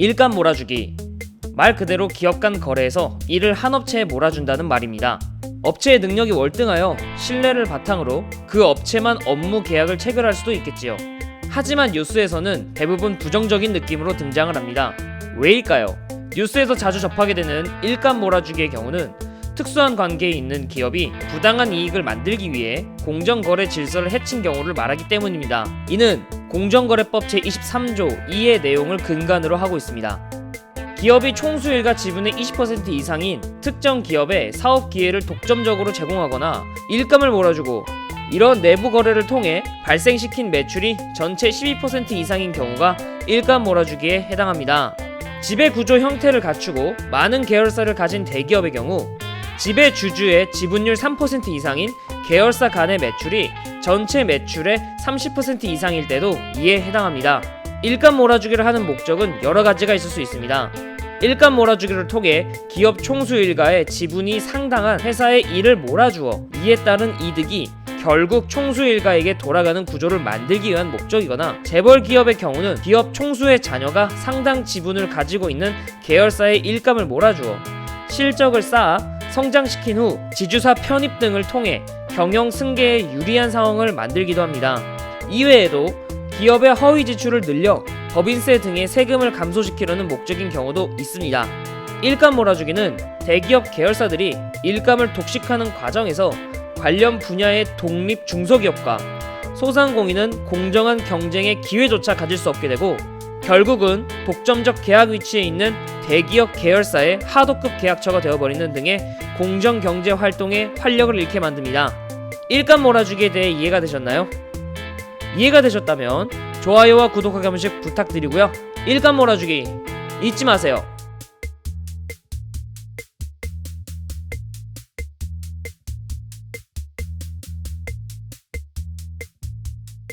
일감 몰아주기. 말 그대로 기업 간 거래에서 일을 한 업체에 몰아준다는 말입니다. 업체의 능력이 월등하여 신뢰를 바탕으로 그 업체만 업무 계약을 체결할 수도 있겠지요. 하지만 뉴스에서는 대부분 부정적인 느낌으로 등장을 합니다. 왜일까요? 뉴스에서 자주 접하게 되는 일감 몰아주기의 경우는 특수한 관계에 있는 기업이 부당한 이익을 만들기 위해 공정거래 질서를 해친 경우를 말하기 때문입니다. 이는 공정거래법 제23조 2의 내용을 근간으로 하고 있습니다. 기업이 총수일가 지분의 20% 이상인 특정 기업에 사업 기회를 독점적으로 제공하거나 일감을 몰아주고 이런 내부 거래를 통해 발생시킨 매출이 전체 12% 이상인 경우가 일감 몰아주기에 해당합니다. 지배 구조 형태를 갖추고 많은 계열사를 가진 대기업의 경우 지배 주주의 지분율 3% 이상인 계열사 간의 매출이 전체 매출의 30% 이상일 때도 이에 해당합니다. 일감 몰아주기를 하는 목적은 여러 가지가 있을 수 있습니다. 일감 몰아주기를 통해 기업 총수 일가의 지분이 상당한 회사의 일을 몰아주어 이에 따른 이득이 결국 총수 일가에게 돌아가는 구조를 만들기 위한 목적이거나 재벌 기업의 경우는 기업 총수의 자녀가 상당 지분을 가지고 있는 계열사의 일감을 몰아주어 실적을 쌓아 성장시킨 후 지주사 편입 등을 통해 경영 승계에 유리한 상황을 만들기도 합니다. 이외에도 기업의 허위 지출을 늘려 법인세 등의 세금을 감소시키려는 목적인 경우도 있습니다. 일감 몰아주기는 대기업 계열사들이 일감을 독식하는 과정에서 관련 분야의 독립 중소기업과 소상공인은 공정한 경쟁의 기회조차 가질 수 없게 되고 결국은 독점적 계약 위치에 있는 대기업 계열사의 하도급 계약처가 되어버리는 등의 공정 경제 활동에 활력을 잃게 만듭니다. 일감 몰아주기에 대해 이해가 되셨나요? 이해가 되셨다면 좋아요와 구독하기 한 번씩 부탁드리고요. 일감 몰아주기 잊지 마세요.